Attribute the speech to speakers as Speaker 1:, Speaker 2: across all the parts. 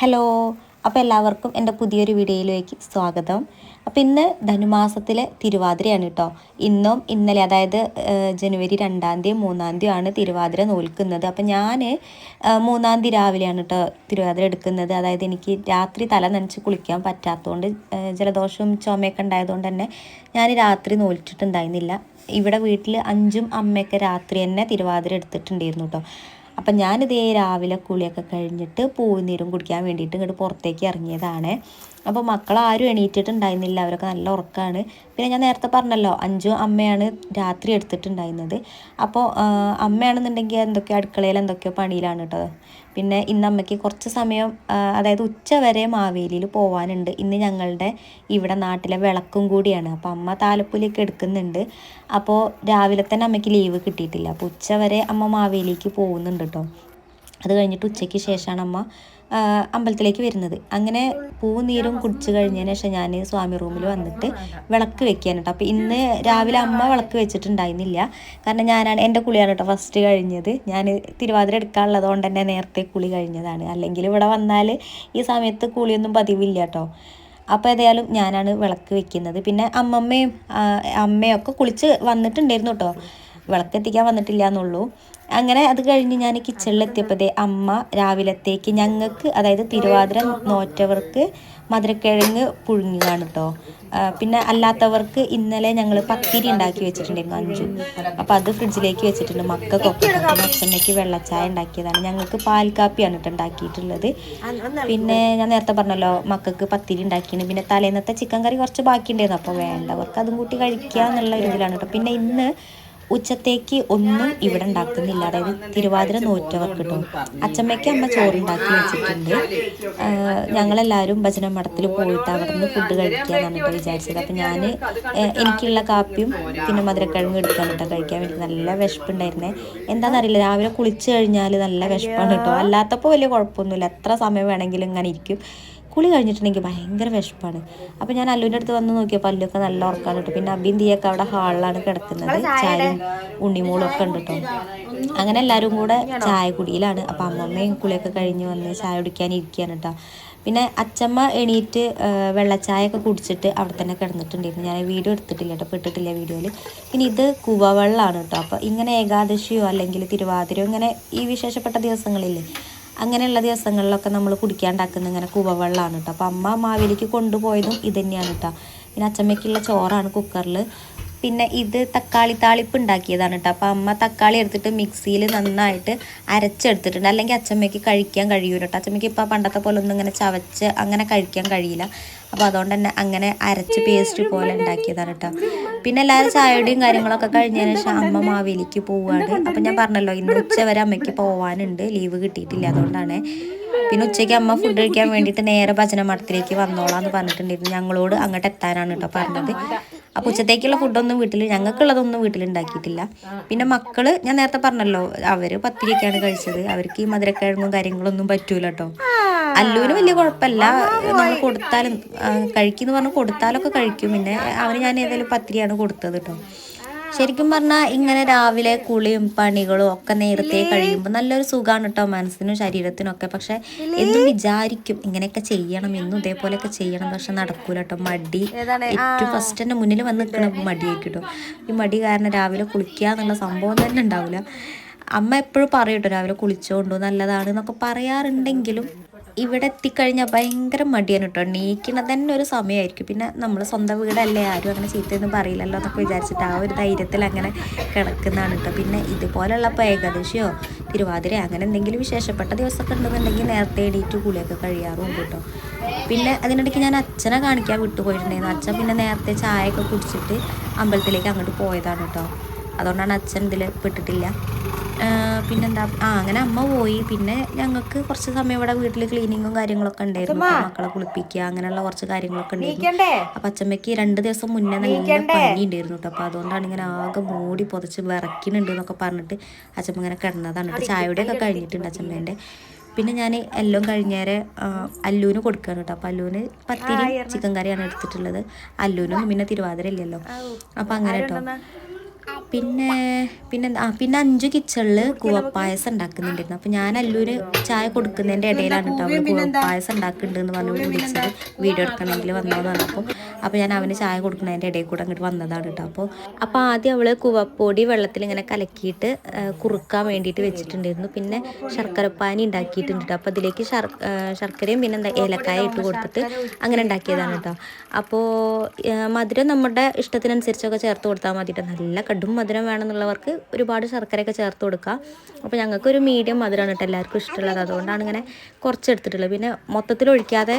Speaker 1: Hello അപ്പോൾ എല്ലാവർക്കും എന്റെ പുതിയൊരു വീഡിയോയിലേക്ക് സ്വാഗതം. അപ്പോൾ ഇന്ന് ധനുമാസത്തിലെ തിരുവാതിരയാണ് കേട്ടോ ഇന്നും ഇന്നലെ അതായത് ജനുവരി രണ്ടാം തീയതി മൂന്നാം തീയതി ആണ് തിരുവാതിര നോൽക്കുന്നത്. അപ്പോൾ ഞാൻ മൂന്നാം തീയതി രാവിലെയാണ് കേട്ടോ തിരുവാതിര എടുക്കുന്നത്. അതായത് എനിക്ക് രാത്രി തല നനച്ച് കുളിക്കാൻ പറ്റാത്തതുകൊണ്ട് ജലദോഷവും ചുമയൊക്കെ ഉണ്ടായതുകൊണ്ട് തന്നെ ഞാൻ രാത്രി നോൽച്ചിട്ടുണ്ടായിരുന്നില്ല. ഇവിടെ വീട്ടിൽ അഞ്ചും അമ്മയൊക്കെ രാത്രി തന്നെ തിരുവാതിര എടുത്തിട്ടുണ്ടായിരുന്നു കേട്ടോ അപ്പം ഞാനിതേ രാവിലെ കുളിയൊക്കെ കഴിഞ്ഞിട്ട് പൂവുനീരും കുടിക്കാൻ വേണ്ടിയിട്ട് ഇങ്ങോട്ട് പുറത്തേക്ക് ഇറങ്ങിയതാണ്. അപ്പോൾ മക്കൾ മക്കളാരും എണീറ്റിട്ടുണ്ടായിരുന്നില്ല. അവരൊക്കെ നല്ല ഉറക്കമാണ് പിന്നെ ഞാൻ നേരത്തെ പറഞ്ഞല്ലോ അഞ്ചും അമ്മയാണ് രാത്രി എടുത്തിട്ടുണ്ടായിരുന്നത്. അപ്പോൾ അമ്മയാണെന്നുണ്ടെങ്കിൽ എന്തൊക്കെയോ അടുക്കളയിൽ എന്തൊക്കെയോ പണിയിലാണ് കേട്ടോ. പിന്നെ ഇന്ന് അമ്മയ്ക്ക് കുറച്ച് സമയം അതായത് ഉച്ച വരെ മാവേലിയിൽ പോകാനുണ്ട് ഇന്ന് ഞങ്ങളുടെ ഇവിടെ നാട്ടിലെ വിളക്കും കൂടിയാണ്. അപ്പോൾ അമ്മ താലപ്പൊലിയൊക്കെ എടുക്കുന്നുണ്ട്. അപ്പോൾ രാവിലെ തന്നെ അമ്മയ്ക്ക് ലീവ് കിട്ടിയിട്ടില്ല. അപ്പോൾ ഉച്ച വരെ അമ്മ മാവേലിക്ക് പോകുന്നുണ്ട് കേട്ടോ. അത് കഴിഞ്ഞിട്ട് ഉച്ചയ്ക്ക് ശേഷമാണ് അമ്മ അമ്പലത്തിലേക്ക് വരുന്നത്. അങ്ങനെ പൂവും നീരും കുടിച്ച് കഴിഞ്ഞതിന് ശേഷം ഞാൻ സ്വാമി റൂമിൽ വന്നിട്ട് വിളക്ക് വെക്കാൻ കേട്ടോ. അപ്പോൾ ഇന്ന് രാവിലെ അമ്മ വിളക്ക് വെച്ചിട്ടുണ്ടായിരുന്നില്ല. കാരണം ഞാനാണ് എന്റെ കുളിയാണ് കേട്ടോ ഫസ്റ്റ് കഴിഞ്ഞത്. ഞാൻ തിരുവാതിര എടുക്കാനുള്ളത് കൊണ്ട് തന്നെ നേരത്തെ കുളി കഴിഞ്ഞതാണ്. അല്ലെങ്കിൽ ഇവിടെ വന്നാൽ ഈ സമയത്ത് കുളിയൊന്നും പതിവില്ല കേട്ടോ. അപ്പോൾ ഏതായാലും ഞാനാണ് വിളക്ക് വെക്കുന്നത്. പിന്നെ അമ്മമ്മയും അമ്മയൊക്കെ കുളിച്ച് വന്നിട്ടുണ്ടായിരുന്നു കേട്ടോ. വിളക്കെത്തിക്കാൻ വന്നിട്ടില്ല എന്നുള്ളൂ അങ്ങനെ അത് കഴിഞ്ഞ് ഞാൻ കിച്ചണിലെത്തിയപ്പോഴേ അമ്മ രാവിലത്തേക്ക് ഞങ്ങൾക്ക് അതായത് തിരുവാതിര നോറ്റവർക്ക് മധുരക്കിഴങ്ങ് പുഴുങ്ങുകയാണ് കേട്ടോ പിന്നെ അല്ലാത്തവർക്ക് ഇന്നലെ ഞങ്ങൾ പത്തിരി ഉണ്ടാക്കി വെച്ചിട്ടുണ്ടായിരുന്നു അഞ്ചു. അപ്പോൾ അത് ഫ്രിഡ്ജിലേക്ക് വെച്ചിട്ടുണ്ട്. മക്കൾക്കൊക്കെ പിന്നെ വെള്ളച്ചായ ഉണ്ടാക്കിയതാണ്. ഞങ്ങൾക്ക് പാൽ കാപ്പിയാണ് കേട്ടോ ഉണ്ടാക്കിയിട്ടുള്ളത്. പിന്നെ ഞാൻ നേരത്തെ പറഞ്ഞല്ലോ മക്കൾക്ക് പത്തിരി ഉണ്ടാക്കിയാണ് പിന്നെ തലേന്നത്തെ ചിക്കൻ കറി കുറച്ച് ബാക്കിയുണ്ടായിരുന്നു. അപ്പോൾ വേണ്ടവർക്ക് അതും കൂട്ടി കഴിക്കുക എന്നുള്ള ഒരു ഇതിലാണ് കേട്ടോ പിന്നെ ഇന്ന് ഉച്ചത്തേക്ക് ഒന്നും ഇവിടെ ഉണ്ടാക്കുന്നില്ല. അതായത് തിരുവാതിര നോറ്റവർക്ക് കിട്ടും അച്ചമ്മയ്ക്ക് അമ്മ ചോറുണ്ടാക്കി വെച്ചിട്ടുണ്ട്. ഞങ്ങളെല്ലാവരും ഭജന മഠത്തിൽ പോയിട്ട് അവിടെ നിന്ന് ഫുഡ് കഴിക്കാന്നാണ് കേട്ടോ വിചാരിച്ചത്. അപ്പം ഞാൻ എനിക്കുള്ള കാപ്പിയും പിന്നെ മധുരക്കിഴങ്ങ് എടുക്കാൻ കേട്ടോ കഴിക്കാൻ വേണ്ടി. നല്ല വിശപ്പുണ്ടായിരുന്നേ. എന്താണെന്നറിയില്ല രാവിലെ കുളിച്ച് കഴിഞ്ഞാൽ നല്ല വിശപ്പാണ് കേട്ടോ. അല്ലാത്തപ്പോൾ വലിയ കുഴപ്പമൊന്നുമില്ല. എത്ര സമയം വേണമെങ്കിലും ഇങ്ങനെ ഇരിക്കും. കുളി കഴിഞ്ഞിട്ടുണ്ടെങ്കിൽ ഭയങ്കര വിഷപ്പാണ് അപ്പോൾ ഞാൻ അല്ലുവിന്റെ അടുത്ത് വന്ന് നോക്കിയപ്പോൾ അല്ലുവൊക്കെ നല്ല ഉറക്കാൻ കിട്ടും. പിന്നെ അബിൻ തീയൊക്കെ അവിടെ ഹാളിലാണ് കിടക്കുന്നത്. ചായയും ഉണ്ണിമൂളും ഒക്കെ ഉണ്ട് കേട്ടോ. അങ്ങനെ എല്ലാവരും കൂടെ ചായ കുടിയിലാണ് അപ്പോൾ അമ്മമ്മയും കുളിയൊക്കെ കഴിഞ്ഞ് വന്ന് ചായ കുടിക്കാൻ ഇരിക്കുകയാണ് കേട്ടോ. പിന്നെ അച്ചമ്മ എണീറ്റ് ആ, വെള്ളച്ചായ ഒക്കെ കുടിച്ചിട്ട് അവിടെ തന്നെ കിടന്നിട്ടുണ്ടായിരുന്നു. ഞാൻ വീഡിയോ എടുത്തിട്ടില്ല കേട്ടോ. പെട്ടിട്ടില്ല വീഡിയോയിൽ പിന്നെ ഇത് കുവവെള്ളമാണ് കേട്ടോ. അപ്പോൾ ഇങ്ങനെ ഏകാദശിയോ അല്ലെങ്കിൽ തിരുവാതിരയോ ഇങ്ങനെ ഈ വിശേഷപ്പെട്ട ദിവസങ്ങളില്ലേ അങ്ങനെയുള്ള ദിവസങ്ങളിലൊക്കെ നമ്മൾ കുടിക്കാണ്ടാക്കുന്ന ഇങ്ങനെ കുവവെള്ളമാണ് കേട്ടോ അപ്പോൾ അമ്മ മാവേലിക്ക് കൊണ്ടുപോയതും ഇതുതന്നെയാണ് കേട്ടോ പിന്നെ അച്ചമ്മയ്ക്കുള്ള ചോറാണ് കുക്കറിൽ പിന്നെ ഇത് തക്കാളി താളിപ്പ് ഉണ്ടാക്കിയതാണ് കേട്ടോ. അപ്പോൾ അമ്മ തക്കാളി എടുത്തിട്ട് മിക്സിയിൽ നന്നായിട്ട് അരച്ചെടുത്തിട്ടുണ്ട്. അല്ലെങ്കിൽ അച്ചമ്മയ്ക്ക് കഴിക്കാൻ കഴിയൂല കേട്ടോ. അച്ചമ്മയ്ക്ക് ഇപ്പോൾ പണ്ടത്തെ പോലെ ഒന്നും ഇങ്ങനെ ചവച്ച് അങ്ങനെ കഴിക്കാൻ കഴിയില്ല. അപ്പോൾ അതുകൊണ്ട് തന്നെ അങ്ങനെ അരച്ച് പേസ്റ്റ് പോലെ ഉണ്ടാക്കിയതാണ് കേട്ടോ. പിന്നെ എല്ലാവരും ചായയുടെയും കാര്യങ്ങളൊക്കെ കഴിഞ്ഞതിന് ശേഷം അമ്മ മാവേലിക്ക് പോവുകയാണ് അപ്പം ഞാൻ പറഞ്ഞല്ലോ ഇന്ന് ഉച്ച വരെ അമ്മയ്ക്ക് പോവാനുണ്ട്. ലീവ് കിട്ടിയിട്ടില്ല. അതുകൊണ്ടാണ് പിന്നെ ഉച്ചയ്ക്ക് അമ്മ ഫുഡ് കഴിക്കാൻ വേണ്ടിയിട്ട് നേരെ ഭജന മഠത്തിലേക്ക് വന്നോളാന്ന് പറഞ്ഞിട്ടുണ്ടായിരുന്നു. ഞങ്ങളോട് അങ്ങോട്ട് എത്താനാണ് കേട്ടോ പറഞ്ഞത്. അപ്പോൾ ഉച്ചത്തേക്കുള്ള ഫുഡൊന്നും വീട്ടിൽ ഞങ്ങൾക്കുള്ളതൊന്നും വീട്ടിൽ ഉണ്ടാക്കിയിട്ടില്ല പിന്നെ മക്കൾ ഞാൻ നേരത്തെ പറഞ്ഞല്ലോ അവർ പത്തിരിയൊക്കെയാണ് കഴിച്ചത്. അവർക്ക് ഈ മധുരക്കിഴങ്ങും കാര്യങ്ങളൊന്നും പറ്റൂല കേട്ടോ അല്ലൂന് വലിയ കുഴപ്പമില്ല നമ്മൾ കൊടുത്താലും കഴിക്കുന്നു പറഞ്ഞ് കൊടുത്താലൊക്കെ കഴിക്കും. പിന്നെ അവന് ഞാൻ ഏതായാലും പത്തിരിയാണ് കൊടുത്തത് കേട്ടോ ശരിക്കും പറഞ്ഞാൽ ഇങ്ങനെ രാവിലെ കുളിയും പണികളും ഒക്കെ നേരത്തെ കഴിയുമ്പോൾ നല്ലൊരു സുഖമാണ് കേട്ടോ മനസ്സിനും ശരീരത്തിനും ഒക്കെ. പക്ഷെ എന്നും വിചാരിക്കും ഇങ്ങനെയൊക്കെ ചെയ്യണം എന്നും ഇതേപോലെയൊക്കെ ചെയ്യണം പക്ഷെ നടക്കൂല കേട്ടോ മടി. ഏറ്റവും ഫസ്റ്റ് തന്നെ മുന്നിൽ വന്ന് നിൽക്കണ മടിയായിരിക്കും കേട്ടോ ഈ മടി കാരണം രാവിലെ കുളിക്കുക എന്നുള്ള സംഭവം തന്നെ ഉണ്ടാവില്ല അമ്മ എപ്പോഴും പറയും കേട്ടോ രാവിലെ കുളിച്ചോണ്ടു നല്ലതാണ് എന്നൊക്കെ പറയാറുണ്ടെങ്കിലും ഇവിടെ എത്തിക്കഴിഞ്ഞാൽ ഭയങ്കര മടിയാണ് കേട്ടോ നീക്കണ തന്നെ ഒരു സമയമായിരിക്കും പിന്നെ നമ്മൾ സ്വന്തം വീടല്ലേ? ആരും അങ്ങനെ ചീത്തയൊന്നും പറയില്ലല്ലോ എന്നൊക്കെ വിചാരിച്ചിട്ട് ആ ഒരു ധൈര്യത്തിൽ അങ്ങനെ കിടക്കുന്നതാണ് കേട്ടോ പിന്നെ ഇതുപോലുള്ളപ്പോൾ ഏകാദശിയോ തിരുവാതിര അങ്ങനെ എന്തെങ്കിലും വിശേഷപ്പെട്ട ദിവസമൊക്കെ ഉണ്ടെന്നുണ്ടെങ്കിൽ നേരത്തെ എണീറ്റ് കുളിയൊക്കെ കഴിയാറുണ്ട് കേട്ടോ പിന്നെ അതിനിടയ്ക്ക് ഞാൻ അച്ഛനെ കാണിക്കാൻ വിട്ടുപോയിട്ടുണ്ടായിരുന്നു. അച്ഛൻ പിന്നെ നേരത്തെ ചായയൊക്കെ കുടിച്ചിട്ട് അമ്പലത്തിലേക്ക് അങ്ങോട്ട് പോയതാണ് കേട്ടോ അതുകൊണ്ടാണ് അച്ഛൻ ഇതിൽ പെട്ടിട്ടില്ല. പിന്നെന്താ ആ അങ്ങനെ അമ്മ പോയി. പിന്നെ ഞങ്ങൾക്ക് കുറച്ച് സമയം ഇവിടെ വീട്ടിൽ ക്ലീനിങ്ങും കാര്യങ്ങളൊക്കെ ഉണ്ടായിരുന്നു. മക്കളെ കുളിപ്പിക്കുക അങ്ങനെയുള്ള കുറച്ച് കാര്യങ്ങളൊക്കെ ഉണ്ടായിരുന്നു. അപ്പൊ അച്ഛമ്മയ്ക്ക് രണ്ട് ദിവസം മുന്നേ നല്ല പനി ഉണ്ടായിരുന്നു കേട്ടോ അപ്പൊ അതുകൊണ്ടാണ് ഇങ്ങനെ ആകെ മൂടി പുതച്ച് വിറയ്ക്കുന്നുണ്ട് എന്നൊക്കെ പറഞ്ഞിട്ട് അച്ഛമ്മ ഇങ്ങനെ കിടന്നതാണ്. കേട്ടോ ചായയുടെയൊക്കെ കഴിഞ്ഞിട്ടുണ്ട് അച്ഛമ്മേന്റെ. പിന്നെ ഞാൻ എല്ലാം കഴിഞ്ഞേരെ അല്ലൂന് കൊടുക്കുകയാണ് കേട്ടോ അപ്പം അല്ലൂന് പത്തിരി ചിക്കൻ കറിയാണ് എടുത്തിട്ടുള്ളത്. അല്ലൂനും പിന്നെ തിരുവാതിര ഇല്ലല്ലോ അപ്പം അങ്ങനെ കേട്ടോ പിന്നെ പിന്നെ ആ പിന്നെ അഞ്ചു കിച്ചണിൽ കുവപ്പായസം ഉണ്ടാക്കുന്നുണ്ടായിരുന്നു. അപ്പോൾ ഞാൻ അല്ലൂര് ചായ കൊടുക്കുന്നതിന്റെ ഇടയിലാണ് കേട്ടോ അവൾ കൂവപ്പായസം ഉണ്ടാക്കുന്നുണ്ടെന്ന് പറഞ്ഞ് വിളിച്ചത്. വീഡിയോ എടുക്കണമെങ്കിൽ വന്നതെന്ന് പറഞ്ഞപ്പോൾ അപ്പോൾ ഞാൻ അവന് ചായ കൊടുക്കുന്നതിന്റെ ഇടയിൽ കൂടെ അങ്ങോട്ട് വന്നതാണ് കേട്ടോ. അപ്പോൾ അപ്പോൾ ആദ്യം അവൾ കുവപ്പൊടി വെള്ളത്തിൽ ഇങ്ങനെ കലക്കിയിട്ട് കുറുക്കാൻ വേണ്ടിയിട്ട് വെച്ചിട്ടുണ്ടായിരുന്നു. പിന്നെ ശർക്കരപ്പാനി ഉണ്ടാക്കിയിട്ടുണ്ട് കേട്ടോ. അപ്പോൾ അതിലേക്ക് ശർക്കരയും പിന്നെ എന്താ ഏലക്കായ ഇട്ട് കൊടുത്തിട്ട് അങ്ങനെ ഉണ്ടാക്കിയതാണ് കേട്ടോ. അപ്പോൾ മധുരം നമ്മുടെ ഇഷ്ടത്തിനനുസരിച്ചൊക്കെ ചേർത്ത് കൊടുത്താൽ മതി നല്ല കടും മധുരം വേണമെന്നുള്ളവർക്ക് ഒരുപാട് ശർക്കരയൊക്കെ ചേർത്ത് കൊടുക്കുക അപ്പോൾ ഞങ്ങൾക്കൊരു മീഡിയം മധുരമാണ് കേട്ടോ എല്ലാവർക്കും ഇഷ്ടമുള്ളത്. അതുകൊണ്ടാണ് ഇങ്ങനെ കുറച്ച് എടുത്തിട്ടുള്ളത് പിന്നെ മൊത്തത്തിൽ ഒഴിക്കാതെ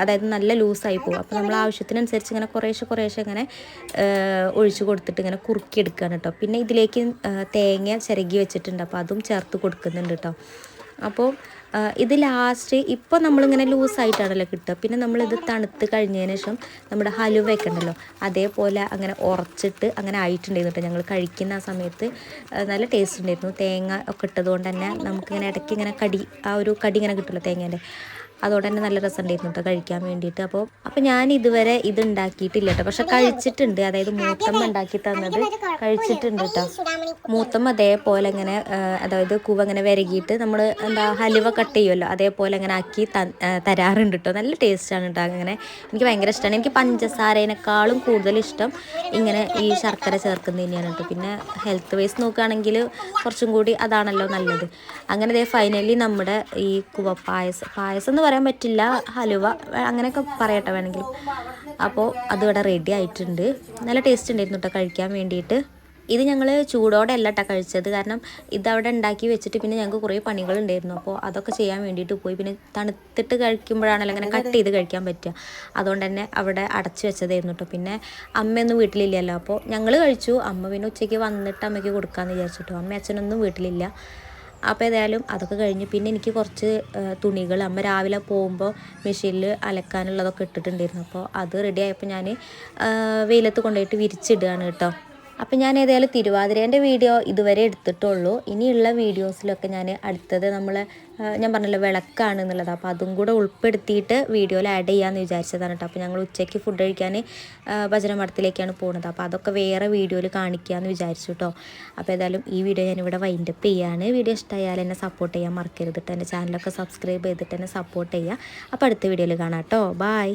Speaker 1: അതായത് നല്ല ലൂസായി പോകും. അപ്പോൾ നമ്മൾ ആവശ്യത്തിനനുസരിച്ച് ഇങ്ങനെ കുറേശ്ശെ കുറേശ്ശെ ഇങ്ങനെ ഒഴിച്ചു കൊടുത്തിട്ട് ഇങ്ങനെ കുറുക്കി എടുക്കുകയാണ് കേട്ടോ. പിന്നെ ഇതിലേക്ക് തേങ്ങ ചിരകി വെച്ചിട്ടുണ്ട്. അപ്പോൾ അതും ചേർത്ത് കൊടുക്കുന്നുണ്ട് കേട്ടോ. അപ്പോൾ ഇത് ലാസ്റ്റ് ഇപ്പോൾ നമ്മളിങ്ങനെ ലൂസായിട്ടാണല്ലോ കിട്ടുക. പിന്നെ നമ്മളിത് തണുത്ത് കഴിഞ്ഞതിന് ശേഷം നമ്മുടെ ഹലുവ വെക്കണ്ടല്ലോ. അതേപോലെ അങ്ങനെ ഉറച്ചിട്ട് അങ്ങനെ ആയിട്ടുണ്ടായിരുന്നു ഞങ്ങൾ കഴിക്കുന്ന ആ സമയത്ത് നല്ല ടേസ്റ്റ് ഉണ്ടായിരുന്നു. തേങ്ങ ഒക്കെ ഇട്ടതുകൊണ്ട് തന്നെ നമുക്കിങ്ങനെ ഇടയ്ക്ക് ഇങ്ങനെ കടി ആ ഒരു കടി ഇങ്ങനെ കിട്ടുമല്ലോ തേങ്ങേന്റെ. അതുകൊണ്ട് തന്നെ നല്ല രസമുണ്ടായിരുന്നു കേട്ടോ കഴിക്കാൻ വേണ്ടിയിട്ട്. അപ്പോൾ അപ്പോൾ ഞാൻ ഇതുവരെ ഇത് ഉണ്ടാക്കിയിട്ടില്ല കേട്ടോ പക്ഷെ കഴിച്ചിട്ടുണ്ട്. അതായത് മൂത്തമ്മ ഉണ്ടാക്കി തന്നത് കഴിച്ചിട്ടുണ്ട് കേട്ടോ മൂത്തമ്മ അതേപോലെ ഇങ്ങനെ അതായത് കൂവ ഇങ്ങനെ വിരകിയിട്ട് നമ്മൾ എന്താ ഹലുവ കട്ട് ചെയ്യുമല്ലോ അതേപോലെ അങ്ങനെ ആക്കി തരാറുണ്ട് കേട്ടോ നല്ല ടേസ്റ്റാണ് കേട്ടോ അങ്ങനെ. എനിക്ക് ഭയങ്കര ഇഷ്ടമാണ് എനിക്ക് പഞ്ചസാരേനേക്കാളും കൂടുതൽ ഇഷ്ടം ഇങ്ങനെ ഈ ശർക്കര ചേർക്കുന്നത് തന്നെയാണ് കേട്ടോ പിന്നെ ഹെൽത്ത് വൈസ് നോക്കുകയാണെങ്കിൽ കുറച്ചും കൂടി അതാണല്ലോ നല്ലത്. അങ്ങനെ ദേ ഫൈനലി നമ്മുടെ ഈ കുവ പായസം പായസം എന്ന് പറയാൻ പറ്റില്ല ഹലുവ അങ്ങനെയൊക്കെ പറയട്ടെ വേണമെങ്കിൽ അപ്പോൾ അതിവിടെ റെഡി ആയിട്ടുണ്ട്. നല്ല ടേസ്റ്റ് ഉണ്ടായിരുന്നു കേട്ടോ കഴിക്കാൻ വേണ്ടിയിട്ട്. ഇത് ഞങ്ങൾ ചൂടോടെ അല്ല കേട്ടോ കഴിച്ചത്. കാരണം ഇതവിടെ ഉണ്ടാക്കി വെച്ചിട്ട് പിന്നെ ഞങ്ങൾക്ക് കുറേ പണികളുണ്ടായിരുന്നു. അപ്പോൾ അതൊക്കെ ചെയ്യാൻ വേണ്ടിയിട്ട് പോയി. പിന്നെ തണുത്തിട്ട് കഴിക്കുമ്പോഴാണല്ലോ അങ്ങനെ കട്ട് ചെയ്ത് കഴിക്കാൻ പറ്റുക. അതുകൊണ്ട് തന്നെ അവിടെ അടച്ചു വെച്ചതായിരുന്നു കേട്ടോ പിന്നെ അമ്മയൊന്നും വീട്ടിലില്ലല്ലോ. അപ്പോൾ ഞങ്ങൾ കഴിച്ചു. അമ്മ പിന്നെ ഉച്ചയ്ക്ക് വന്നിട്ട് അമ്മയ്ക്ക് കൊടുക്കാമെന്ന് വിചാരിച്ചിട്ടോ. അമ്മ അച്ഛനൊന്നും വീട്ടിലില്ല. അപ്പോൾ ഏതായാലും അതൊക്കെ കഴിഞ്ഞ് പിന്നെ എനിക്ക് കുറച്ച് തുണികൾ അമ്മ രാവിലെ പോകുമ്പോൾ മെഷീനിൽ അലക്കാനുള്ളതൊക്കെ ഇട്ടിട്ടുണ്ടായിരുന്നു. അപ്പോൾ അത് റെഡി ആയപ്പോൾ ഞാൻ വെയിലത്ത് കൊണ്ടുപോയിട്ട് വിരിച്ചിടുകയാണ് കേട്ടോ. അപ്പം ഞാൻ ഏതായാലും തിരുവാതിരേന്റെ വീഡിയോ ഇതുവരെ എടുത്തിട്ടുള്ളൂ. ഇനിയുള്ള വീഡിയോസിലൊക്കെ ഞാൻ അടുത്തത് നമ്മൾ ഞാൻ പറഞ്ഞല്ലോ വിളക്കാണ് എന്നുള്ളത്. അപ്പോൾ അതും കൂടെ ഉൾപ്പെടുത്തിയിട്ട് വീഡിയോയിൽ ആഡ് ചെയ്യാമെന്ന് വിചാരിച്ചതാണ് കേട്ടോ അപ്പോൾ ഞങ്ങൾ ഉച്ചയ്ക്ക് ഫുഡ് കഴിക്കാൻ ഭജന മഠത്തിലേക്കാണ് പോകുന്നത് അപ്പോൾ അതൊക്കെ വേറെ വീഡിയോയിൽ കാണിക്കാമെന്ന് വിചാരിച്ചു കേട്ടോ അപ്പോൾ ഏതായാലും ഈ വീഡിയോ ഞാനിവിടെ വൈൻഡപ്പ് ചെയ്യാണ്. വീഡിയോ ഇഷ്ടമായാൽ എന്നെ സപ്പോർട്ട് ചെയ്യാൻ മറക്കരുത് കേട്ടോ എന്റെ ചാനലൊക്കെ സബ്സ്ക്രൈബ് ചെയ്തിട്ട് എന്നെ സപ്പോർട്ട് ചെയ്യുക. അപ്പോൾ അടുത്ത വീഡിയോയിൽ കാണാം കേട്ടോ ബായ്